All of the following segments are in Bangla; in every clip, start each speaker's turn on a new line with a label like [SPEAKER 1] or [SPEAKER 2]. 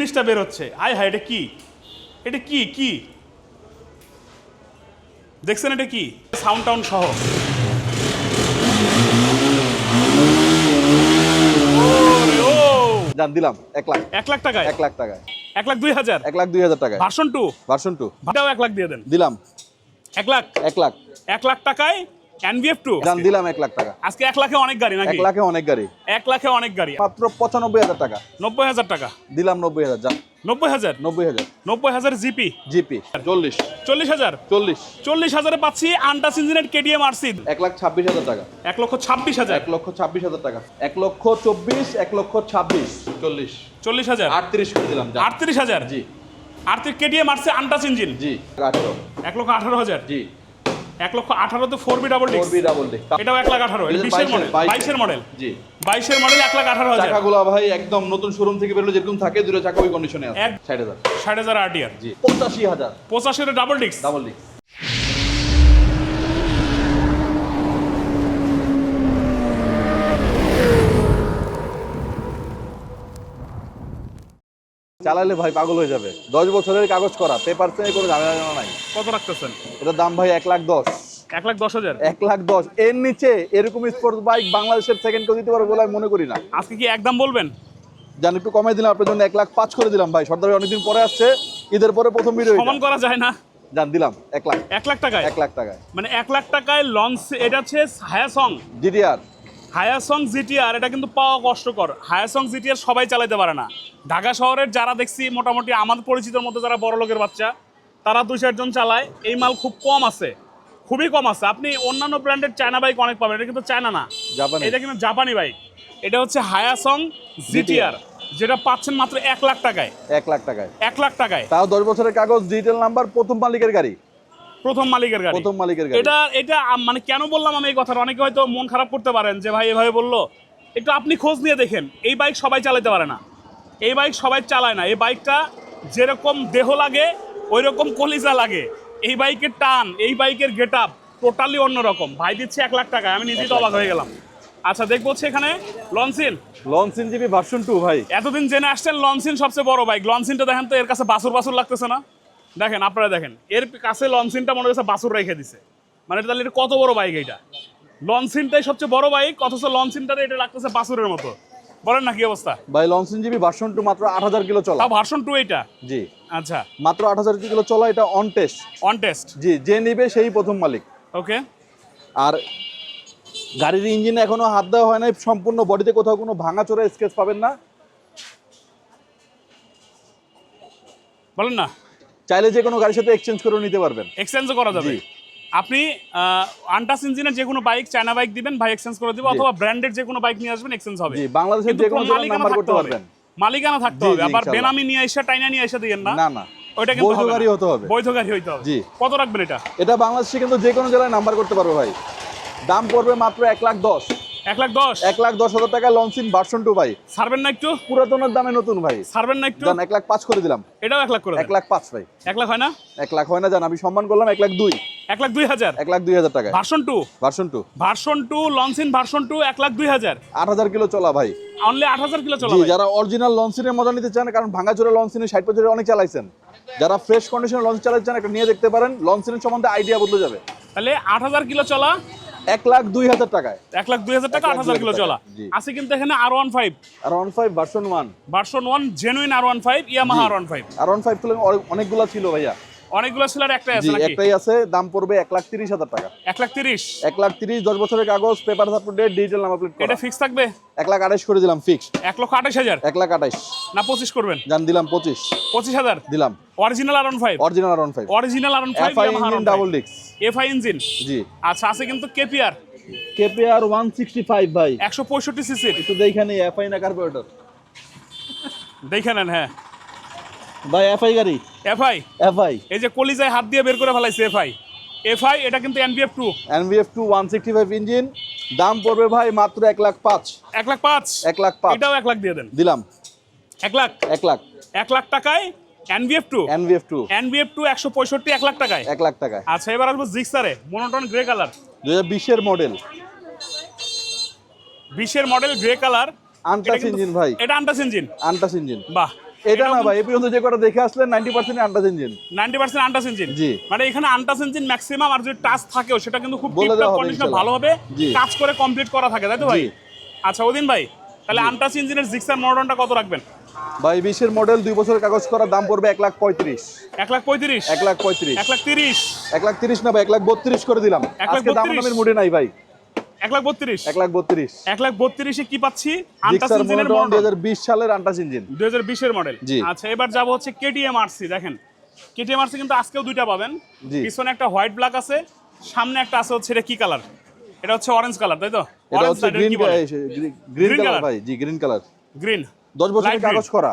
[SPEAKER 1] জিনিসটা বের হচ্ছে আয় হায় এটা কি? এটা কি? কি? দেখছেন এটা কি? সাউন্ড টাউন সহ।
[SPEAKER 2] জান দিলাম। এক লাখ।
[SPEAKER 1] এক লাখ টাকায়?
[SPEAKER 2] এক লাখ টাকায়।
[SPEAKER 1] এক লাখ দুই হাজার?
[SPEAKER 2] এক লাখ দুই হাজার টাকায়।
[SPEAKER 1] ভার্সন টু
[SPEAKER 2] ভার্সন টু
[SPEAKER 1] ভাটাও এক লাখ দিয়ে দেন।
[SPEAKER 2] দিলাম।
[SPEAKER 1] এক লাখ?
[SPEAKER 2] এক লাখ।
[SPEAKER 1] এক লাখ টাকায় এনবিএফ টু
[SPEAKER 2] জান দিলাম এক লাখ টাকা।
[SPEAKER 1] আজকে এক লাখে অনেক গাড়ি
[SPEAKER 2] এক লাখে অনেক গাড়ি।
[SPEAKER 1] এক লাখে অনেক গাড়ি।
[SPEAKER 2] মাত্র পঁচানব্বই হাজার টাকা।
[SPEAKER 1] নব্বই হাজার টাকা?
[SPEAKER 2] দিলাম নব্বই হাজার
[SPEAKER 1] নব্বই হাজার?
[SPEAKER 2] নব্বই হাজার।
[SPEAKER 1] নব্বই হাজার জিপি?
[SPEAKER 2] জিপি। চল্লিশ।
[SPEAKER 1] চল্লিশ হাজার?
[SPEAKER 2] চল্লিশ।
[SPEAKER 1] চল্লিশ হাজারে পাচ্ছি আন্টাস ইঞ্জিনের কেডিএম আরসি।
[SPEAKER 2] এক লাখ ছাব্বিশ হাজার টাকা।
[SPEAKER 1] এক লক্ষ ছাব্বিশ হাজার?
[SPEAKER 2] এক লক্ষ ছাব্বিশ হাজার টাকা। এক লক্ষ চব্বিশ এক লক্ষ ছাব্বিশ। চল্লিশ।
[SPEAKER 1] চল্লিশ হাজার?
[SPEAKER 2] আটত্রিশ করে দিলাম
[SPEAKER 1] আটত্রিশ হাজার?
[SPEAKER 2] জি।
[SPEAKER 1] আটত্রিশ কেডিএম আরসি আন্টাস ইঞ্জিন?
[SPEAKER 2] জি। আঠারো।
[SPEAKER 1] এক লক্ষ আঠারো হাজার?
[SPEAKER 2] জি।
[SPEAKER 1] এক লক্ষ আঠারো তো four B double
[SPEAKER 2] four B double
[SPEAKER 1] এটাও এক লাখ আঠারো বিশের মডেল বাইশের। মডেল
[SPEAKER 2] জি।
[SPEAKER 1] বাইশের মডেল এক লাখ আঠারো হাজার।
[SPEAKER 2] চাকাগুলো ভাই একদম নতুন শোরুম থেকে বেরোলে যেরকম থাকে দুটো চাকা ওই কন্ডিশনে আছে। ষাট হাজার।
[SPEAKER 1] ষাট হাজার আরটিআর
[SPEAKER 2] জি। পঁচাশি হাজার।
[SPEAKER 1] পঁচাশি ডাবল ডিক্স
[SPEAKER 2] ডাবল ডিক চালালে ভাই পাগল হয়ে যাবে। দশ বছরের কাগজ করা পেপার চেয়ে কোনো ঝামেলা জানা নাই।
[SPEAKER 1] কত রাখতেছেন?
[SPEAKER 2] এটার দাম ভাই এক লাখ দশ।
[SPEAKER 1] এক লাখ দশ হাজার?
[SPEAKER 2] এক লাখ দশ। এর নিচে এরকম স্পোর্টস বাইক বাংলাদেশের সেকেন্ড কেউ দিতে পারবে বলে আমি মনে করি না।
[SPEAKER 1] আজকে কি একদম বলবেন?
[SPEAKER 2] জান একটু কমাই দিলাম আপনার জন্য এক লাখ পাঁচ করে দিলাম ভাই। সর্দার অনেকদিন পরে আসছে ঈদের পরে প্রথম ভিডিও
[SPEAKER 1] সমান করা যায় না?
[SPEAKER 2] জান দিলাম এক লাখ।
[SPEAKER 1] এক লাখ টাকায়?
[SPEAKER 2] এক লাখ টাকায়।
[SPEAKER 1] মানে এক লাখ টাকায় লঞ্চ এটা হচ্ছে হায়াসং
[SPEAKER 2] জিটিআর
[SPEAKER 1] হায়াসং জিটিআর এটা কিন্তু পাওয়া কষ্টকর। হায়াসং জিটিআর সবাই চালাতে পারে না। ঢাকা শহরের যারা দেখছি মোটামুটি আমার পরিচিতর মধ্যে যারা বড় লোকের বাচ্চা তারা দুই চারজন চালায়। এই মাল খুব কম আছে। খুবই কম আছে। আপনি অন্যান্য ব্র্যান্ডের চায়না বাইক অনেক পাবেন। এটা কিন্তু চায়না না।
[SPEAKER 2] জাপানি।
[SPEAKER 1] এটা কিন্তু জাপানি বাইক। এটা হচ্ছে হায়াসং জিটিআর যেটা পাচ্ছেন মাত্র এক লাখ টাকায়।
[SPEAKER 2] এক লাখ টাকায়।
[SPEAKER 1] এক লাখ টাকায়।
[SPEAKER 2] তাও দশ বছরের কাগজ ডিজিটাল নাম্বার প্রথম মালিকের গাড়ি।
[SPEAKER 1] প্রথম মালিকের গাড়ি।
[SPEAKER 2] প্রথম মালিকের গাড়ি।
[SPEAKER 1] এটা এটা মানে কেন বললাম আমি এই কথাটা? অনেকে হয়তো মন খারাপ করতে পারেন যে ভাই এভাবে বলল। একটু আপনি খোঁজ নিয়ে দেখেন। এই বাইক সবাই চালাতে পারে না। এই বাইক সবাই চালায় না। এই বাইকটা যেরকম দেহ লাগে ওই রকম কলিজা লাগে। এই বাইকের টান এই বাইকের গেট আপ টোটালি অন্যরকম। ভাই দিচ্ছে এক লাখ টাকা। আমি নিজেই তো অবাক হয়ে গেলাম। আচ্ছা দেখব হচ্ছে এখানে Loncin
[SPEAKER 2] launch GB version two ভাই।
[SPEAKER 1] এতদিন জেনে আসছেন লনসিন সবচেয়ে বড় বাইক। লনসিনটা দেখেন তো এর কাছে বাসুর বাসুর লাগতেছে না? দেখেন আপনারা দেখেন এর কাছে লনসিনটা মনে হচ্ছে বাসুর রেখে দিছে। মানে এটা তাহলে এটা কত বড় বাইক এটা? লনসিনটাই সবচেয়ে বড় বাইক অথচ লনসিনটাতে এটা লাগতেছে বাসুরের মতো। বলেন না কি অবস্থা?
[SPEAKER 2] ভাই লঞ্চ জিবি ভার্সন টু মাত্র আট হাজার কিলো চলা।
[SPEAKER 1] ভার্সন টু এইটা?
[SPEAKER 2] জি।
[SPEAKER 1] আচ্ছা।
[SPEAKER 2] মাত্র আট হাজার কিলো চলা এটা on test
[SPEAKER 1] on test
[SPEAKER 2] ji যে নিবে সেই প্রথম মালিক।
[SPEAKER 1] ওকে
[SPEAKER 2] আর গাড়ির ইঞ্জিনে এখনও হাত দেওয়া হয় নাই সম্পূর্ণ বডিতে কোথাও কোনো ভাঙা চোরা স্কেচ পাবেন না।
[SPEAKER 1] বলেন না।
[SPEAKER 2] চাইলে যে কোনো গাড়ির সাথে এক্সচেঞ্জ করে নিতে পারবেন।
[SPEAKER 1] এক্সচেঞ্জও করা যাবে। আপনি আন্টাস ইঞ্জিনের যে কোনো বাইক চায়না বাইক দিবেন ভাই এক্সচেঞ্জ করে দিব অথবা ব্র্যান্ডের যে কোনো বাইক নিয়ে আসবেন এক্সচেঞ্জ হবে।
[SPEAKER 2] জি বাংলাদেশের যে কোনো নাম্বার করতে পারবেন।
[SPEAKER 1] মালিকানা থাকতে হবে। আবার বেনামি নিয়ে এসে টাইনা নিয়ে এসে দিয়েন না?
[SPEAKER 2] না না।
[SPEAKER 1] ওইটা কিন্তু
[SPEAKER 2] বৈধ গাড়ি হতে হবে।
[SPEAKER 1] বৈধ গাড়ি হইতে হবে।
[SPEAKER 2] জি।
[SPEAKER 1] কত রাখবেন এটা?
[SPEAKER 2] এটা বাংলাদেশে কিন্তু যে কোনো জেলায় নাম্বার করতে পারবে ভাই। দাম পড়বে মাত্র এক লাখ দশ।
[SPEAKER 1] এক লাখ দশ
[SPEAKER 2] এক লাখ দশ হাজার টাকা লঞ্চিন ভার্সন টু ভাই
[SPEAKER 1] না একটু
[SPEAKER 2] পুরাতনের দামে নতুন ভাই
[SPEAKER 1] না একটু
[SPEAKER 2] এক লাখ পাঁচ করে দিলাম
[SPEAKER 1] এটাও এক লাখ করে
[SPEAKER 2] এক লাখ পাঁচ ভাই
[SPEAKER 1] এক লাখ হয় না
[SPEAKER 2] এক লাখ হয় না জান আমি সম্মান করলাম এক লাখ দুই
[SPEAKER 1] এক লাখ দুই হাজার
[SPEAKER 2] এক লাখ দুই হাজার টাকা
[SPEAKER 1] version two
[SPEAKER 2] version two
[SPEAKER 1] version two Loncin version two এক লাখ দুই হাজার
[SPEAKER 2] আট হাজার কিলো চলা ভাই
[SPEAKER 1] অনলি আট হাজার কিলো চলা
[SPEAKER 2] যারা অরিজিনাল লঞ্চিনের মজা নিতে চান কারণ ভাঙাচোরা লঞ্চিনে ষাট বছরে অনেক চালাইছেন যারা ফ্রেশ কন্ডিশনে লঞ্চ চালাচ্ছেন একটা নিয়ে দেখতে পারেন লঞ্চিনের সম্বন্ধে আইডিয়া বদলে যাবে
[SPEAKER 1] তাহলে আট হাজার কিলো চলা
[SPEAKER 2] এক লাখ দুই হাজার টাকায়।
[SPEAKER 1] এক লাখ দুই হাজার টাকা আট হাজার কিলো চলা। আছে কিন্তু এখানে R one five
[SPEAKER 2] R one five version one
[SPEAKER 1] version one genuine R one five Yamaha R one five
[SPEAKER 2] R one five অনেকগুলো ছিল ভাইয়া।
[SPEAKER 1] অনেকগুলো ছিল আর একটাই আছে নাকি?
[SPEAKER 2] একটাই আছে দাম পড়বে এক লাখ তিরিশ হাজার টাকা।
[SPEAKER 1] এক লাখ তিরিশ?
[SPEAKER 2] এক লাখ তিরিশ দশ বছরের কাগজ paper supported digital number plate
[SPEAKER 1] এটা ফিক্স থাকবে?
[SPEAKER 2] এক লাখ আঠাশ করে দিলাম ফিক্সড
[SPEAKER 1] এক লক্ষ আঠাশ হাজার?
[SPEAKER 2] এক লাখ আঠাশ
[SPEAKER 1] না পঁচিশ করবেন?
[SPEAKER 2] জান দিলাম পঁচিশ।
[SPEAKER 1] পঁচিশ হাজার?
[SPEAKER 2] দিলাম।
[SPEAKER 1] Original R one five
[SPEAKER 2] original R one five
[SPEAKER 1] original R one five
[SPEAKER 2] FI engine double ডিক্স
[SPEAKER 1] এফআই ইঞ্জিন
[SPEAKER 2] জি।
[SPEAKER 1] আচ্ছা আছে কিন্তু KPR
[SPEAKER 2] KPR one sixty five ভাই।
[SPEAKER 1] একশো পঁয়ষট্টি সিসির
[SPEAKER 2] একটু দেখে নেই এফআই না কার্বোরেটর
[SPEAKER 1] দেখে নেন হ্যাঁ।
[SPEAKER 2] ভাই এফআই গাড়ি?
[SPEAKER 1] এফআই
[SPEAKER 2] এফআই
[SPEAKER 1] এই যে কলিজায় হাত দিয়ে বের করে ফেলাইছে এফআই এফআই এটা কিন্তু NBF two
[SPEAKER 2] NVF two one sixty five engine দাম পড়বে ভাই মাত্র এক লাখ পাঁচ।
[SPEAKER 1] এক লাখ পাঁচ?
[SPEAKER 2] এক লাখ পাঁচ।
[SPEAKER 1] এটাও এক লাখ দিয়ে দেন।
[SPEAKER 2] দিলাম।
[SPEAKER 1] এক লাখ?
[SPEAKER 2] এক লাখ।
[SPEAKER 1] এক লাখ টাকায় NBF two
[SPEAKER 2] NVF two
[SPEAKER 1] NBF two একশো পঁয়ষট্টি এক লাখ টাকায়?
[SPEAKER 2] এক লাখ টাকায়।
[SPEAKER 1] আচ্ছা এবার আসব জিক্সারে মনোটন গ্রে কালার
[SPEAKER 2] দু হাজার বিশের মডেল
[SPEAKER 1] বিশের model grey colour
[SPEAKER 2] untouch engine ভাই।
[SPEAKER 1] এটা আন্টাস ইঞ্জিন
[SPEAKER 2] আনটাচ ইঞ্জিন
[SPEAKER 1] বাহ।
[SPEAKER 2] এটা না ভাই এই পর্যন্ত যে কটা দেখে আসলেন নাইনটি পার্সেন্ট আন্দাজ engine
[SPEAKER 1] ninety percent untouch engine
[SPEAKER 2] জি।
[SPEAKER 1] মানে এখানে আন্টাস ইঞ্জিন ম্যাক্সিমাম আর যদি টাচ থাকেও সেটা কিন্তু খুব
[SPEAKER 2] বলে দেওয়া হবে
[SPEAKER 1] কন্ডিশন কাজ করে কমপ্লিট করা থাকে তাই তো ভাই? আচ্ছা ওদিন ভাই তাহলে আন্টাস ইঞ্জিনের জিক্সার মডেলটা কত রাখবেন?
[SPEAKER 2] ভাই বিশের মডেল দুই বছরের কাগজ করা দাম পড়বে এক লাখ পঁয়ত্রিশ।
[SPEAKER 1] এক লাখ পঁয়ত্রিশ।
[SPEAKER 2] এক লাখ পঁয়ত্রিশ।
[SPEAKER 1] এক লাখ তিরিশ।
[SPEAKER 2] এক লাখ তিরিশ না ভাই এক লাখ বত্রিশ করে দিলাম।
[SPEAKER 1] এক লাখ
[SPEAKER 2] আজকে দাম দামের মুডে নাই ভাই।
[SPEAKER 1] এক লাখ বত্রিশ।
[SPEAKER 2] এক লাখ বত্রিশ।
[SPEAKER 1] এক লাখ বত্রিশে কি পাচ্ছি? আন্টাস
[SPEAKER 2] জিক্সার দুই হাজার বিশ সালের আন্টাস ইঞ্জিন
[SPEAKER 1] দুই হাজার বিশের মডেল আচ্ছা এবার যাব হচ্ছে কেটিএম আরসি দেখেন। কেটিএম আরসি কিন্তু আজকেও দুইটা পাবেন। পিছনে একটা হোয়াইট ব্ল্যাক আছে সামনে একটা আছে হচ্ছে এটা কি কালার? এটা হচ্ছে অরেঞ্জ কালার তাই তো?
[SPEAKER 2] এটা হচ্ছে গ্রিন গ্রিন কালার ভাই জি গ্রিন কালার
[SPEAKER 1] গ্রিন
[SPEAKER 2] বছরের কাগজ করা।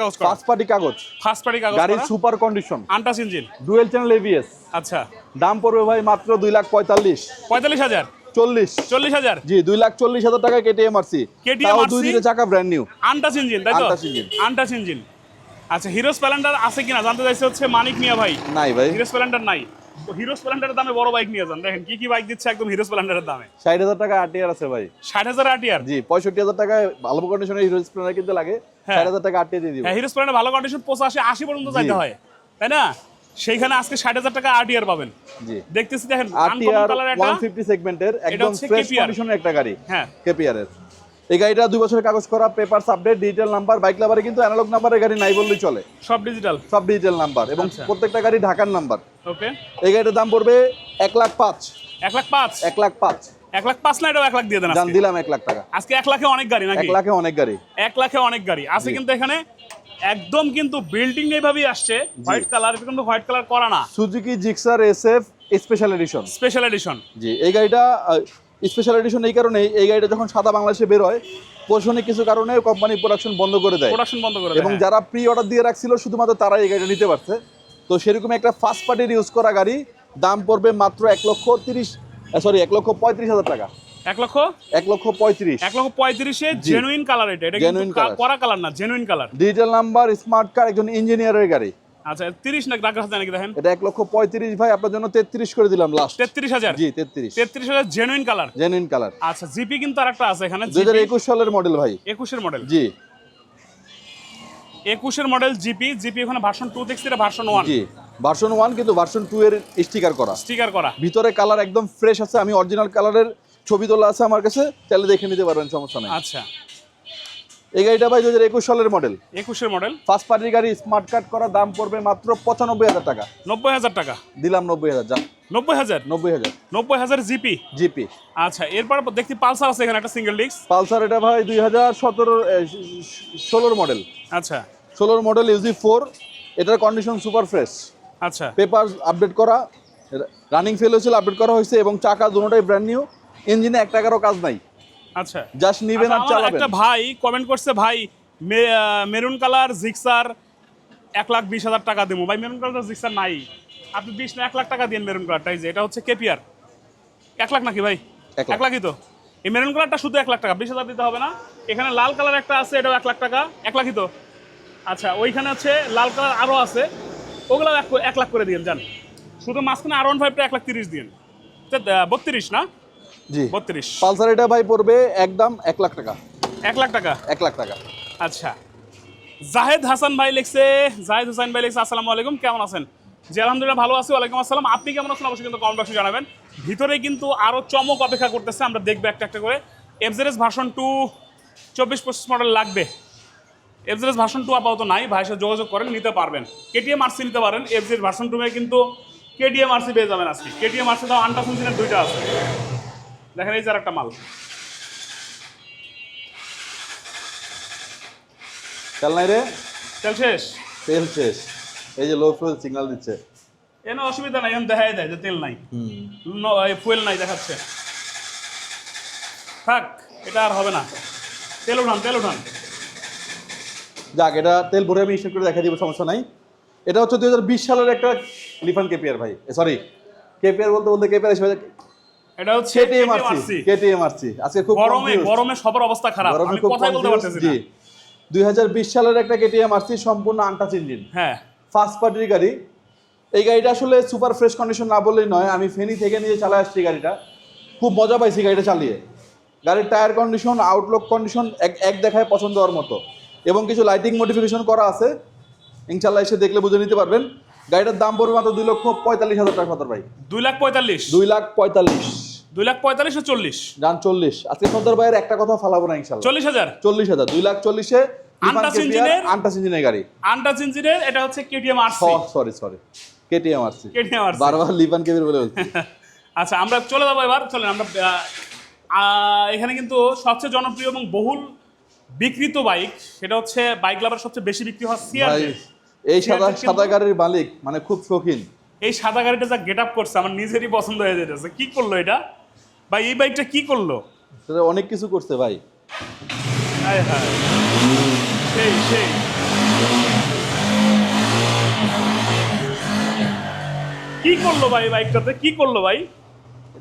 [SPEAKER 1] কাগজ করা।
[SPEAKER 2] পাঁচ পার্টি কাগজ।
[SPEAKER 1] ফার্স্ট পার্টি কাগজ
[SPEAKER 2] গাড়ির super condition
[SPEAKER 1] untouch engine
[SPEAKER 2] dual channel ABS
[SPEAKER 1] আচ্ছা।
[SPEAKER 2] দাম পড়বে ভাই মাত্র দুই লাখ পঁয়তাল্লিশ।
[SPEAKER 1] পঁয়তাল্লিশ হাজার।
[SPEAKER 2] চল্লিশ।
[SPEAKER 1] চল্লিশ হাজার?
[SPEAKER 2] জি দুই লাখ চল্লিশ হাজার টাকা কেটিএম আরসি
[SPEAKER 1] KTM
[SPEAKER 2] দুই দিনের চাকা ব্র্যান্ড নিউ
[SPEAKER 1] আন্টাস ইঞ্জিন তাই তো?
[SPEAKER 2] Untouch
[SPEAKER 1] engine. আচ্ছা হিরো স্প্লেন্ডার আছে কিনা? জানতে চাইছে হচ্ছে মানিক মিয়া ভাই।
[SPEAKER 2] নাই ভাই।
[SPEAKER 1] হিরো স্প্লেন্ডার নাই। তো হিরো স্প্লেন্ডারের দামে বড় বাইক নিয়ে যান। দেখেন কি কি বাইক দিচ্ছে একদম হিরো স্প্লেন্ডারের দামে?
[SPEAKER 2] ষাট হাজার টাকা আরটিআর আছে ভাই।
[SPEAKER 1] ষাট হাজার আটিয়ার
[SPEAKER 2] জি পঁয়ষট্টি হাজার টাকায় ভালো কন্ডিশনে হিরো স্প্লেন্ডার কিনতে লাগে।
[SPEAKER 1] হ্যাঁ।
[SPEAKER 2] ষাট হাজার টাকা আরটিআর দিয়ে দিব।
[SPEAKER 1] হ্যাঁ হিরো স্প্লেন্ডার ভালো কন্ডিশন পঁচাশি আশি পর্যন্ত যাইতে হয়। তাই না? সেইখানে আজকে ষাট হাজার টাকা আরটিআর পাবেন।
[SPEAKER 2] জি।
[SPEAKER 1] দেখতেছি দেখেন
[SPEAKER 2] আরটিআর
[SPEAKER 1] কালার একটা।
[SPEAKER 2] ওয়ান ফিফটি সেগমেন্টের একদম ফ্রেশ কন্ডিশনের একটা গাড়ি
[SPEAKER 1] হ্যাঁ।
[SPEAKER 2] কেপিআর এর। এই গাড়িটা দুই বছরের কাগজ করা papers update digital number bike লাভারে কিন্তু অ্যানালগ নাম্বারের গাড়ি নাই বললেই চলে।
[SPEAKER 1] সব ডিজিটাল
[SPEAKER 2] সব ডিজিটাল নাম্বার এবং
[SPEAKER 1] আচ্ছা।
[SPEAKER 2] প্রত্যেকটা গাড়ি ঢাকার নাম্বার
[SPEAKER 1] ওকে
[SPEAKER 2] এই গাড়িটার দাম পড়বে এক লাখ পাঁচ।
[SPEAKER 1] এক লাখ পাঁচ?
[SPEAKER 2] এক লাখ পাঁচ।
[SPEAKER 1] এক লাখ পাঁচ না এটাও এক লাখ দিয়ে দেন
[SPEAKER 2] দিলাম এক লাখ টাকা।
[SPEAKER 1] আজকে এক লাখে অনেক গাড়ি নাকি?
[SPEAKER 2] এক লাখে অনেক গাড়ি।
[SPEAKER 1] এক লাখে অনেক গাড়ি। আছে কিন্তু এখানে একদম কিন্তু বিল্ডিং এইভাবেই আসছে হোয়াইট কালার কিন্তু হোয়াইট কালার করা না।
[SPEAKER 2] Suzuki Gixxer SF special edition
[SPEAKER 1] special edition
[SPEAKER 2] জি এই গাড়িটা স্পেশাল এডিশন এই কারণেই এই গাড়িটা যখন সাদা বাংলাদেশে বের হয় প্রশাসনিক কিছু কারণে কোম্পানি প্রোডাকশন বন্ধ করে দেয়।
[SPEAKER 1] প্রোডাকশন বন্ধ করে দেয়
[SPEAKER 2] এবং
[SPEAKER 1] হ্যাঁ।
[SPEAKER 2] যারা প্রি অর্ডার দিয়ে রাখছিল শুধুমাত্র তারাই এই গাড়িটা নিতে পারছে। তো সেরকম একটা ফার্স্ট পার্টির ইউজ করা গাড়ি দাম পড়বে মাত্র এক লক্ষ তিরিশ সরি এক লক্ষ পঁয়ত্রিশ হাজার টাকা।
[SPEAKER 1] এক লক্ষ?
[SPEAKER 2] এক লক্ষ পঁয়ত্রিশ।
[SPEAKER 1] এক লক্ষ পঁয়ত্রিশে জেনুইন কালার এটা। এটা
[SPEAKER 2] Genuine
[SPEAKER 1] করা কালার না genuine colour
[SPEAKER 2] digital number smart car একজন ইঞ্জিনিয়ারের গাড়ি।
[SPEAKER 1] আচ্ছা তিরিশ না টাকা আছে নাকি দেখেন?
[SPEAKER 2] এটা এক লক্ষ পঁয়ত্রিশ ভাই আপনার জন্য তেত্রিশ করে দিলাম লাস্ট
[SPEAKER 1] তেত্রিশ হাজার?
[SPEAKER 2] জি তেত্রিশ।
[SPEAKER 1] তেত্রিশ হাজার জেনুইন কালার
[SPEAKER 2] জেনুইন কালার
[SPEAKER 1] আচ্ছা জিপি কিন্তু আর একটা আছে এখানে।
[SPEAKER 2] দুই হাজার একুশ সালের মডেল ভাই।
[SPEAKER 1] একুশের মডেল
[SPEAKER 2] জি।
[SPEAKER 1] একুশের মডেল জিপি জিপি ওখানে ভার্সন টু দেখছি এটা ভার্সন ওয়ান
[SPEAKER 2] জি। ভার্সন ওয়ান কিন্তু ভার্সন টু এর স্টিকার করা।
[SPEAKER 1] স্টিকার করা।
[SPEAKER 2] ভিতরে কালার একদম ফ্রেশ আছে আমি অরিজিনাল কালারের ছবি তোলা আছে আমার কাছে তাহলে দেখে নিতে পারবেন সমস্যা নেই।
[SPEAKER 1] আচ্ছা।
[SPEAKER 2] এই গাড়িটা ভাই দু হাজার একুশ সালের মডেল
[SPEAKER 1] একুশের মডেল
[SPEAKER 2] ফার্স্ট পার্টির গাড়ি স্মার্ট কার্ড করা দাম পড়বে মাত্র পঁচানব্বই হাজার টাকা।
[SPEAKER 1] নব্বই হাজার টাকা?
[SPEAKER 2] দিলাম নব্বই হাজার যান
[SPEAKER 1] নব্বই হাজার?
[SPEAKER 2] নব্বই হাজার।
[SPEAKER 1] নব্বই হাজার জিপি?
[SPEAKER 2] জিপি।
[SPEAKER 1] আচ্ছা এরপর দেখছি পালসার আছে এখানে একটা সিঙ্গেল ডিস্ক
[SPEAKER 2] পালসার এটা ভাই দুই হাজার সতেরো ষোলোর মডেল
[SPEAKER 1] আচ্ছা।
[SPEAKER 2] ষোলোর মডেল ইউজি ফোর এটার কন্ডিশন সুপার ফ্রেশ
[SPEAKER 1] আচ্ছা।
[SPEAKER 2] পেপার আপডেট করা রানিং ফেল হয়েছিল আপডেট করা হয়েছে এবং চাকা দুটোটাই ব্র্যান্ড নিউ ইঞ্জিনে এক টাকারও কাজ নাই।
[SPEAKER 1] আচ্ছা।
[SPEAKER 2] জাস্ট নিবেন
[SPEAKER 1] আচ্ছা,
[SPEAKER 2] আর চালাবেন।
[SPEAKER 1] একটা ভাই কমেন্ট করছে ভাই মেরুন কালার জিক্সার এক লাখ বিশ হাজার টাকা দেবো। ভাই মেরুন কালার জিক্সার নাই। আপনি বিশ না এক লাখ টাকা দিন মেরুন কালারটাই যে এটা হচ্ছে কেপিআর এক লাখ নাকি ভাই?
[SPEAKER 2] এক
[SPEAKER 1] লাখই তো। এই মেরুন কালারটা শুধু এক লাখ টাকা বিশ হাজার দিতে হবে না। এখানে লাল কালার একটা আছে এটাও এক লাখ টাকা এক লাখই তো। আচ্ছা ওইখানে আছে লাল কালার আরও আছে। ওগুলো এক এক লাখ করে দিন যান। শুধু মাঝখানে আর ওয়ান ফাইভটা এক লাখ তিরিশ দিন বত্রিশ না?
[SPEAKER 2] জি।
[SPEAKER 1] বত্রিশ।
[SPEAKER 2] পালসার এটা ভাই পড়বে একদম এক লাখ টাকা।
[SPEAKER 1] এক লাখ টাকা?
[SPEAKER 2] এক লাখ টাকা।
[SPEAKER 1] আচ্ছা। জাহেদ হাসান ভাই লিখছে জাহেদ হোসেন ভাই লিখছে আসসালামু আলাইকুম কেমন আছেন? জি আলহামদুলিল্লাহ ভালো আছি ওয়ালাইকুম আসসালাম। আপনি কেমন আছেন? অবশ্যই কিন্তু কমেন্ট বক্সে জানাবেন। ভিতরে কিন্তু আরও চমক অপেক্ষা করতেছে আমরা দেখব একটা একটা করে। এফজেরেস ভার্সন টু চব্বিশ পঁচিশ মডেল লাগবে। এফজেরেস ভার্সন টু আপাতত নাই ভাইয়ের সাথে যোগাযোগ করেন নিতে পারবেন। কেটিএম আরসি নিতে পারেন এফজেড ভার্সন টু কিন্তু কেটিএম আরসি পেয়ে যাবেন আজকে। কেটিএম আরসি তাও আন্টাস ইঞ্জিনের দুইটা আছে। দেখেন এই যে একটা মাল।
[SPEAKER 2] তেল নাই রে?
[SPEAKER 1] তেল শেষ?
[SPEAKER 2] তেল শেষ। এই যে লো ফুয়েল সিগন্যাল দিচ্ছে।
[SPEAKER 1] এনে অসুবিধা নাই এখন দেখাই দেয় যে তেল নাই। ফুয়েল নাই দেখাচ্ছে। থাক এটা আর হবে না। তেল উঠান তেল উঠান।
[SPEAKER 2] যাক এটা তেল ভরে আমি হিসেব করে দেখা দিব সমস্যা নাই। এটা হচ্ছে দুই হাজার বিশ সালের একটা লিফান কেপিআর ভাই। সরি কেপিআর বলতে বলতে কেপিআর হিসেবে
[SPEAKER 1] এটা হচ্ছে
[SPEAKER 2] কেটিএম আরসি কেটিএম আরসি আজকে খুব
[SPEAKER 1] গরমে গরমে সবার অবস্থা খারাপ। আমি কথাই বলতে পারতেছি না।
[SPEAKER 2] দুই হাজার বিশ সালের একটা কেটিএম আরসি সম্পূর্ণ আনটাচ ইঞ্জিন
[SPEAKER 1] হ্যাঁ।
[SPEAKER 2] ফার্স্ট পার্টির গাড়ি। এই গাড়িটা আসলে সুপার ফ্রেশ কন্ডিশন না বললেই নয় আমি ফেনি থেকে নিয়ে চালা আসছি গাড়িটা। খুব মজা পাইছি গাড়িটা চালিয়ে। গাড়ির টায়ার কন্ডিশন আউটলুক কন্ডিশন এক এক দেখায় পছন্দ হওয়ার মতো। এবং কিছু লাইটিং মডিফিকেশন করা আছে। ইনশাল্লাহ এসে দেখলে বুঝে নিতে পারবেন। গাড়িটার দাম পড়বে মাত্র দুই লক্ষ পঁয়তাল্লিশ হাজার টাকা ফাদার ভাই।
[SPEAKER 1] দুই লাখ পঁয়তাল্লিশ।
[SPEAKER 2] দুই লাখ পঁয়তাল্লিশ।
[SPEAKER 1] দুই লাখ পঁয়তাল্লিশ চল্লিশ?
[SPEAKER 2] যান চল্লিশ। আজকে সর্দার ভাইয়ের একটা কথা ফালাবো না ইনশাল্লাহ
[SPEAKER 1] চল্লিশ হাজার?
[SPEAKER 2] চল্লিশ হাজার। দুই লাখ চল্লিশে
[SPEAKER 1] Antas engine-এর-
[SPEAKER 2] আন্টাস ইঞ্জিনের গাড়ি।
[SPEAKER 1] আন্টাচ ইঞ্জিনের এটা হচ্ছে KTM RC
[SPEAKER 2] sorry sorry KTM আসছি
[SPEAKER 1] কেটিএম আরসি
[SPEAKER 2] বারবার লিভান কেবির বলে বলছি।
[SPEAKER 1] আচ্ছা আমরা চলে যাব এবার। চলেন আমরা এখানে কিন্তু সবচেয়ে জনপ্রিয় এবং বহুল বিক্রিত বাইক সেটা হচ্ছে বাইক লাভার সবচেয়ে বেশি বিক্রি হয় সিআরজে
[SPEAKER 2] এই সাদা সাদা গাড়ির মালিক মানে খুব শৌখিন।
[SPEAKER 1] এই সাদা গাড়িটা যা গেট আপ করছে আমার নিজেরই পছন্দ হয়ে যেতেছে কি করল এটা? ভাই এই বাইকটা কি করল?
[SPEAKER 2] সেটা অনেক কিছু করছে ভাই।
[SPEAKER 1] হায় হায়। সেই সেই। কি করল ভাই বাইকটাতে কি করল ভাই?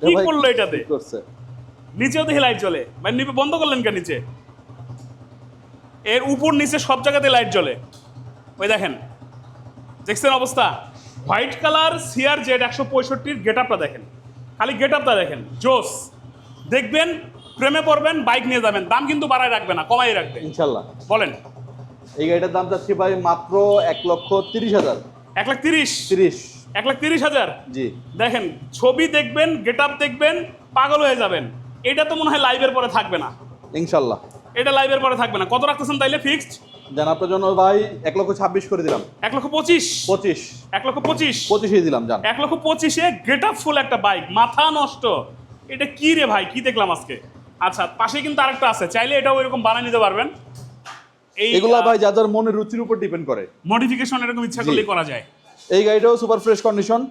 [SPEAKER 1] কি করল এটাতে?
[SPEAKER 2] করছে?
[SPEAKER 1] নিচেও দেখি লাইট জ্বলে। ভাই নিপে বন্ধ করলেন কেন নিচে? এর উপর নিচে সব জায়গাতে লাইট জ্বলে। ওই দেখেন। দেখছেন অবস্থা? হোয়াইট কালার সিআর জেড একশো পঁয়ষট্টির গেট আপটা দেখেন। খালি গেট আপটা দেখেন। জোস। দেখবেন প্রেমে পড়বেন বাইক নিয়ে যাবেন। দাম কিন্তু বাড়ায় রাখবে না কমাই রাখবে।
[SPEAKER 2] ইনশাল্লাহ।
[SPEAKER 1] বলেন।
[SPEAKER 2] এই গাড়িটার দাম চাচ্ছি ভাই মাত্র এক লক্ষ তিরিশ হাজার।
[SPEAKER 1] এক লাখ তিরিশ?
[SPEAKER 2] তিরিশ।
[SPEAKER 1] এক লাখ তিরিশ হাজার?
[SPEAKER 2] জি।
[SPEAKER 1] দেখেন ছবি দেখবেন গেট আপ দেখবেন পাগল হয়ে যাবেন। এটা তো মনে হয় লাইভের পরে থাকবে না।
[SPEAKER 2] ইনশাল্লাহ।
[SPEAKER 1] এটা লাইভের পরে থাকবে না। কত রাখতেছেন তাইলে ফিক্সড
[SPEAKER 2] জান আপনার জন্য ভাই এক লক্ষ ছাব্বিশ করে দিলাম।
[SPEAKER 1] এক লক্ষ পঁচিশ।
[SPEAKER 2] পঁচিশ।
[SPEAKER 1] এক লক্ষ পঁচিশ।
[SPEAKER 2] পঁচিশে দিলাম জান
[SPEAKER 1] এক লক্ষ পঁচিশে গেট আপ ফুল একটা বাইক মাথা নষ্ট। এটা কি রে ভাই কি দেখলাম আজকে? আচ্ছা পাশে কিন্তু আরেকটা আছে চাইলে এটাও এরকম বানিয়ে নিতে পারবেন।
[SPEAKER 2] এগুলা ভাই যা যার মনের রুচির উপর ডিপেন্ড করে।
[SPEAKER 1] মডিফিকেশন এরকম ইচ্ছা
[SPEAKER 2] জি।
[SPEAKER 1] করলেই করা যায়।
[SPEAKER 2] এই গাড়িটাও সুপার ফ্রেশ কন্ডিশন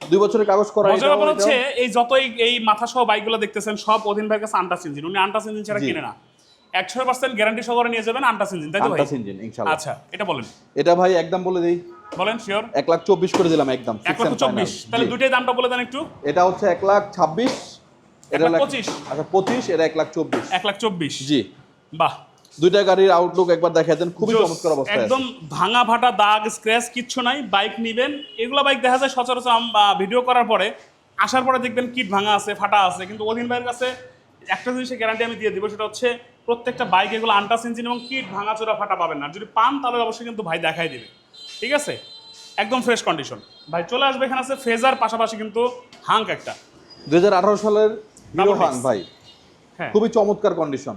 [SPEAKER 2] দুই বছরের কাগজ করা
[SPEAKER 1] মজার ব্যাপার হচ্ছে এই যতই এই মাথা সহ বাইকগুলো দেখতেছেন সব অধীন ভাইয়ের কাছে আন্টাস ইঞ্জিন উনি আন্টাস ইঞ্জিন ছাড়া কিনে না। একশো পার্সেন্ট গ্যারান্টি সহকারে নিয়ে যাবেন আন্টাস ইঞ্জিন তাই তো ভাই?
[SPEAKER 2] ইঞ্জিন
[SPEAKER 1] আচ্ছা এটা বলেন।
[SPEAKER 2] এটা ভাই একদম বলে দিই।
[SPEAKER 1] বলেন শিওর
[SPEAKER 2] এক লাখ চব্বিশ করে দিলাম একদম
[SPEAKER 1] এক লক্ষ চব্বিশ তাহলে দুইটাই দামটা বলে দেন একটু।
[SPEAKER 2] এটা হচ্ছে এক লাখ ছাব্বিশ এটা
[SPEAKER 1] লাখ
[SPEAKER 2] লাখ-
[SPEAKER 1] পঁচিশ।
[SPEAKER 2] আচ্ছা পঁচিশ এটা এক লাখ চব্বিশ।
[SPEAKER 1] এক লাখ চব্বিশ।
[SPEAKER 2] জি।
[SPEAKER 1] বাহ।
[SPEAKER 2] দুইটা গাড়ির আউটলুক একবার দেখা দেন খুবই চমৎকার অবস্থায় আছে।
[SPEAKER 1] একদম ভাঙা ফাটা দাগ স্ক্র্যাচ কিচ্ছু নাই বাইক নিবেন। এগুলো বাইক দেখা যায় সচরাচর ভিডিও করার পরে আসার পরে দেখবেন কিট ভাঙা আছে ফাটা আছে কিন্তু অধীন ভাইয়ের কাছে একটা জিনিসের গ্যারান্টি আমি দিয়ে দিব সেটা হচ্ছে প্রত্যেকটা বাইক এগুলো আন্টাস ইঞ্জিন এবং কিট ভাঙা চোরা ফাটা পাবেন না। যদি পান তাহলে অবশ্যই কিন্তু ভাই দেখাই দিবে। ঠিক আছে? একদম ফ্রেশ কন্ডিশন ভাই চলে আসবে এখানে আছে ফেজার পাশাপাশি কিন্তু হাঙ্ক একটা।
[SPEAKER 2] দুই আঠারো সালের হিরো
[SPEAKER 1] Double
[SPEAKER 2] হাং ভাই।
[SPEAKER 1] হ্যাঁ।
[SPEAKER 2] খুবই চমৎকার কন্ডিশন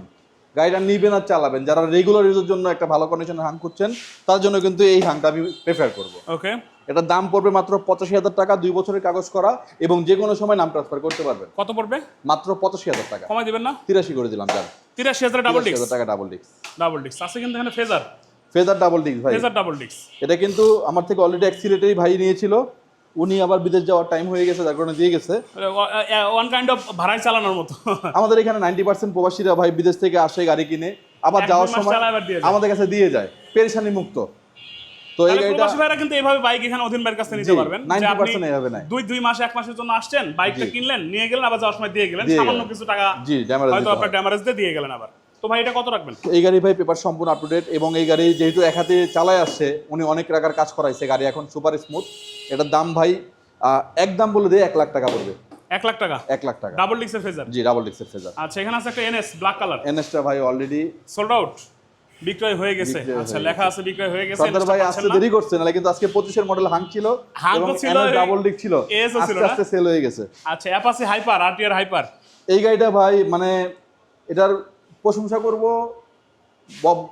[SPEAKER 2] গাড়িটা নিবেন আর চালাবেন। যারা রেগুলার ইউজের জন্য একটা ভালো কন্ডিশনের হাং করছেন তার জন্য কিন্তু এই হাংটা আমি প্রেফার করব।
[SPEAKER 1] ওকে
[SPEAKER 2] এটার দাম পড়বে মাত্র পঁচাশি হাজার টাকা দুই বছরের কাগজ করা এবং যে কোনো সময় নাম ট্রান্সফার করতে পারবেন।
[SPEAKER 1] কত পড়বে?
[SPEAKER 2] মাত্র পঁচাশি হাজার টাকা।
[SPEAKER 1] কমাই দিবেন না?
[SPEAKER 2] তিরাশি করে দিলাম যান
[SPEAKER 1] তিরাশি হাজার ডাবল ডিক্স
[SPEAKER 2] হাজার টাকা ডাবল ডিস্ক
[SPEAKER 1] ডাবল ডিক্স আছে কিন্তু এখানে ফেজার
[SPEAKER 2] ফেজার ডাবল ডিস্ক ভাই।
[SPEAKER 1] ফেজার ডাবল ডিক্স
[SPEAKER 2] এটা কিন্তু আমার থেকে অলরেডি অ্যাক্সিলেটারি ভাই নিয়েছিল। উনি আবার বিদেশ যাওয়ার টাইম হয়ে গেছে যার কারণে দিয়ে গেছে।
[SPEAKER 1] ওয়ান কাইন্ড অফ ভাড়ায় চালানোর মতো।
[SPEAKER 2] আমাদের এখানে নাইনটি পার্সেন্ট প্রবাসীরা ভাই বিদেশ থেকে আসে গাড়ি কিনে। আবার যাওয়ার সময়। আমাদের কাছে দিয়ে যায়। পেরেশানি মুক্ত তো এই গাড়িটা
[SPEAKER 1] প্রবাসী ভাইরা কিন্তু এইভাবে বাইক এখানে অধীন ভাইয়ের কাছে নিতে পারবেন যে
[SPEAKER 2] 90% এইভাবে নেয়।
[SPEAKER 1] দুই দুই মাস এক মাসের জন্য আসছেন বাইকটা। কিনলেন নিয়ে গেলেন আবার যাওয়ার সময় দিয়ে গেলেন সামান্য কিছু টাকা
[SPEAKER 2] জি, damage
[SPEAKER 1] হয়তো আপনার ড্যামারেজ দিয়ে দিয়ে গেলেন আবার। তো ভাই এটা কত রাখবেন?
[SPEAKER 2] এই গাড়ি ভাই পেপার সম্পূর্ণ আপ টু ডেট এবং এই গাড়ি যেহেতু এক হাতে চালায় আসছে উনি অনেক টাকার কাজ করাইছে গাড়ি এখন সুপার স্মুথ এটার দাম ভাই একদম বলে দিয়ে এক লাখ টাকা পড়বে।
[SPEAKER 1] এক লাখ টাকা?
[SPEAKER 2] এক লাখ টাকা।
[SPEAKER 1] ডাবল ডিক্সের ফেজার
[SPEAKER 2] জি ডাবল ডিক্সের ফেজার
[SPEAKER 1] আচ্ছা এখানে আছে একটা এনএস ব্ল্যাক কালার
[SPEAKER 2] এনএসটা ভাই অলরেডি
[SPEAKER 1] সোল্ড আউট বিক্রয় হয়ে গেছে। আচ্ছা লেখা আছে বিক্রয় হয়ে গেছে
[SPEAKER 2] সর্দার ভাই
[SPEAKER 1] পাচ্ছেন
[SPEAKER 2] দেরি করছে নাহলে কিন্তু আজকে পঁচিশের মডেল হাং ছিল এবং
[SPEAKER 1] ছিল,
[SPEAKER 2] ডাবল ডিক ছিল। আস্তে আস্তে সেল হয়ে গেছে।
[SPEAKER 1] আচ্ছা অ্যাপাচি হাইপার আরটিআর হাইপার
[SPEAKER 2] এই গাড়িটা ভাই মানে এটার প্রশংসা করব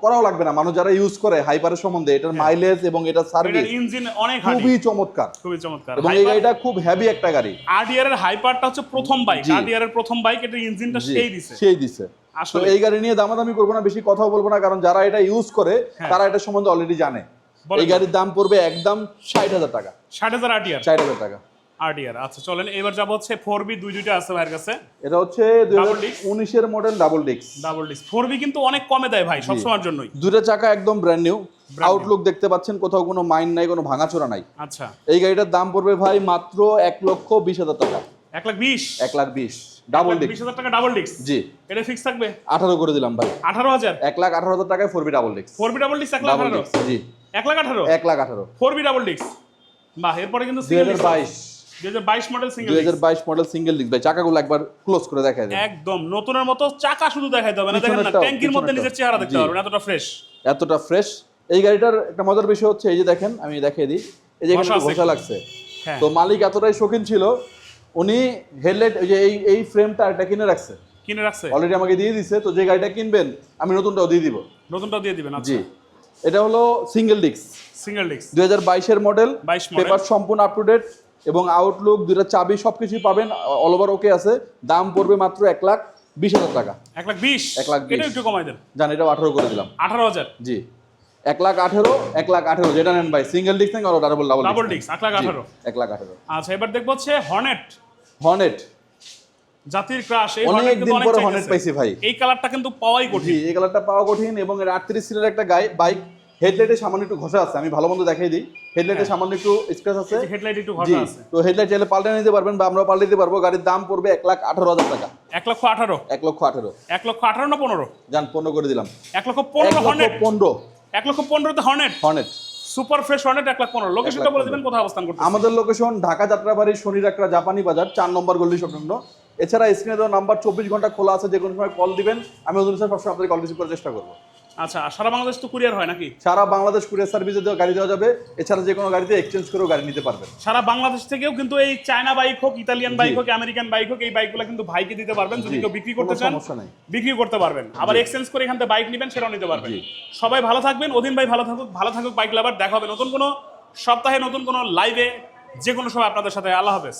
[SPEAKER 2] করাও লাগবে না। মানুষ যারা ইউজ করে হাইপারের সম্বন্ধে এটার মাইলেজ এবং এটার
[SPEAKER 1] এটার
[SPEAKER 2] সার্ভিস
[SPEAKER 1] ইঞ্জিন অনেক
[SPEAKER 2] খুবই চমৎকার।
[SPEAKER 1] খুবই চমৎকার।
[SPEAKER 2] এবং এই গাড়িটা খুব হেভি একটা গাড়ি।
[SPEAKER 1] আরডিআর এর হাইপারটা হচ্ছে প্রথম বাইক। আরডিআর এর প্রথম বাইক এটা ইঞ্জিনটা সেই দিছে।
[SPEAKER 2] সেই দিছে।
[SPEAKER 1] আসলে।
[SPEAKER 2] এই গাড়ি নিয়ে দামাদামি করব না বেশি কথাও বলব না কারণ যারা এটা ইউজ করে
[SPEAKER 1] হ্যাঁ।
[SPEAKER 2] তারা এটা সম্বন্ধে অলরেডি জানে। এই গাড়ির দাম পড়বে একদম ষাট হাজার টাকা।
[SPEAKER 1] ষাট হাজার আরটিআর
[SPEAKER 2] ষাট হাজার টাকা।
[SPEAKER 1] আরডিআর। আচ্ছা চলেন এবার যাব হচ্ছে ফোর বি দুই দুইটা আছে ভাইয়ের কাছে।
[SPEAKER 2] এটা হচ্ছে দুই
[SPEAKER 1] Double disc?
[SPEAKER 2] উনিশের মডেল ডাবল ডিক্স
[SPEAKER 1] ডাবল ডিস্ক ফোর বি কিন্তু অনেক কমে দেয় ভাই সবসময়ের জন্যই।
[SPEAKER 2] দুটো চাকা একদম ব্র্যান্ড নিউ। আউটলুক দেখতে পাচ্ছেন কোথাও কোনো মাইন্ড নাই কোনো ভাঙাচোরা নাই।
[SPEAKER 1] আচ্ছা।
[SPEAKER 2] এই গাড়িটার দাম পড়বে ভাই মাত্র এক লক্ষ বিশ হাজার টাকা।
[SPEAKER 1] এক লাখ বিশ?
[SPEAKER 2] এক লাখ বিশ। ডাবল ডিক্স
[SPEAKER 1] বিশ হাজার টাকা ডাবল ডিস্ক
[SPEAKER 2] জি।
[SPEAKER 1] এটা ফিক্স থাকবে?
[SPEAKER 2] আঠারো করে দিলাম ভাই।
[SPEAKER 1] আঠারো হাজার?
[SPEAKER 2] এক লাখ আঠারো হাজার টাকায় ফোর বি ডাবল ডিক্স
[SPEAKER 1] ফোর বি ডাবল ডিস্ক এক লাখ
[SPEAKER 2] ডাবল
[SPEAKER 1] আঠারো?
[SPEAKER 2] ডিক্স জি।
[SPEAKER 1] এক লাখ আঠারো?
[SPEAKER 2] এক লাখ আঠারো।
[SPEAKER 1] ফোর বি ডাবল ডিস্ক বাহ এরপরে কিন্তু
[SPEAKER 2] দুই হাজার বাইশ
[SPEAKER 1] দুই হাজার বাইশ মডেল সিঙ্গেল
[SPEAKER 2] দুই হাজার বাইশ মডেল সিঙ্গেল ডিস্ক ভাই চাকাগুলো একবার ক্লোজ করে দেখা যায়
[SPEAKER 1] একদম। নতুনের মতো চাকা শুধু দেখাইতে হবে না। দেখেন না ট্যাঙ্কির মধ্যে নিজের চেহারা দেখতে পারবেন এতটা ফ্রেশ
[SPEAKER 2] এতটা ফ্রেশ এই গাড়িটার একটা মজার বিষয় হচ্ছে এই যে দেখেন আমি দেখিয়ে দিই। এই যে এখানে
[SPEAKER 1] ঘষা
[SPEAKER 2] একটু
[SPEAKER 1] আছে
[SPEAKER 2] ঘষা
[SPEAKER 1] একটু।
[SPEAKER 2] লাগছে।
[SPEAKER 1] হ্যাঁ।
[SPEAKER 2] তো মালিক এতটাই শৌখিন ছিল উনি হেডলাইট ওই যে এই এই ফ্রেমটা একটা কিনে রাখছে।
[SPEAKER 1] কিনে রাখছে?
[SPEAKER 2] অলরেডি আমাকে দিয়ে দিছে তো যে গাড়িটা কিনবেন আমি নতুনটাও দিয়ে দিব।
[SPEAKER 1] নতুনটাও দিয়ে দিবেন আচ্ছা।
[SPEAKER 2] জি। এটা হলো সিঙ্গেল ডিস্ক
[SPEAKER 1] সিঙ্গেল ডিস্ক
[SPEAKER 2] দুই হাজার বাইশের মডেল
[SPEAKER 1] 22 model।
[SPEAKER 2] পেপার সম্পূর্ণ আপ টু ডেট এবং আউটলুক দুইটা চাবি সব কিছুই পাবেন অল ওভার ওকে আছে। দাম পড়বে মাত্র এক লাখ বিশ হাজার টাকা।
[SPEAKER 1] এক লাখ বিশ?
[SPEAKER 2] এক লাখ বিশ।
[SPEAKER 1] একটু কমাই দেন।
[SPEAKER 2] জান এটাও আঠারো করে দিলাম।
[SPEAKER 1] আঠারো হাজার?
[SPEAKER 2] জি। এক লাখ আঠেরো এক লাখ আঠেরো যেটা নেন ভাই সিঙ্গেল ডিস্ক থেকে ডাবল ডাবল
[SPEAKER 1] ডাবল ডিস্ক এক লাখ আঠারো।
[SPEAKER 2] এক লাখ আঠেরো।
[SPEAKER 1] আচ্ছা এবার দেখব হচ্ছে হর্নেট
[SPEAKER 2] হর্নেট
[SPEAKER 1] জাতির ক্রাশ এই
[SPEAKER 2] অনেক দিন পরে। হর্নেট পাইছি ভাই।
[SPEAKER 1] এই কালারটা কিন্তু পাওয়াই কঠিন।
[SPEAKER 2] এই কালারটা পাওয়া কঠিন এবং এর আটত্রিশ সিলের একটা গাই বাইক হেডলাইটে সামান্য একটু ঘষা আছে আমি ভালো মন্দ দেখাই দিই। হেডলাইটে সামান্য একটু স্ক্র্যাচ আছে।
[SPEAKER 1] হেডলাইট একটু ঘষা আছে।
[SPEAKER 2] তো হেডলাইট চাইলে পাল্টে নিতে পারবেন বা আমরা পাল্টে দিতে পারব। গাড়ির দাম পড়বে এক লাখ আঠারো হাজার টাকা।
[SPEAKER 1] এক লক্ষ আঠারো?
[SPEAKER 2] এক লক্ষ আঠারো।
[SPEAKER 1] এক লক্ষ আঠারো না পনেরো?
[SPEAKER 2] যান পনেরো করে দিলাম।
[SPEAKER 1] এক লক্ষ পনেরো
[SPEAKER 2] পনেরো।
[SPEAKER 1] এক লক্ষ পনেরোতে Hornet
[SPEAKER 2] Hornet
[SPEAKER 1] super fresh Hornet এক লাখ পনেরো। লোকেশনটা বলে দিবেন কোথায় অবস্থান করতে
[SPEAKER 2] আমাদের লোকেশন ঢাকা যাত্রাবাড়ি শনি রাকড়া জাপানি বাজার চার নম্বর গল্লি সংলগ্ন। এছাড়া স্ক্রিনে দেওয়া নাম্বার চব্বিশ ঘণ্টা খোলা আছে যে কোনো সময় কল দিবেন। আমি সাথে সবসময় আপনাদের কল রিসিভ করার চেষ্টা করব।
[SPEAKER 1] আচ্ছা সারা বাংলাদেশ তো কুরিয়ার হয় নাকি?
[SPEAKER 2] সারা বাংলাদেশ কুরিয়ার সার্ভিসে দেওয়া গাড়ি দেওয়া যাবে। এছাড়া যে কোনো গাড়িতে এক্সচেঞ্জ করেও গাড়ি নিতে পারবেন।
[SPEAKER 1] সারা বাংলাদেশ থেকেও কিন্তু এই চায়না বাইক হোক ইতালিয়ান বাইক হোক আমেরিকান বাইক হোক এই বাইকগুলো কিন্তু ভাইকে দিতে পারবেন। যদি কেউ বিক্রি করতে চান। বিক্রি করতে পারবেন। আবার এক্সচেঞ্জ করে এখান থেকে বাইক নেবেন সেটাও নিতে পারবেন। সবাই ভালো থাকবেন। অধীন ভাই ভালো থাকুক ভালো থাকুক বাইক লাভার দেখা হবে নতুন কোনো সপ্তাহে নতুন কোনো লাইভে যে কোনো সময় আপনাদের সাথে। আল্লাহ হাফেজ।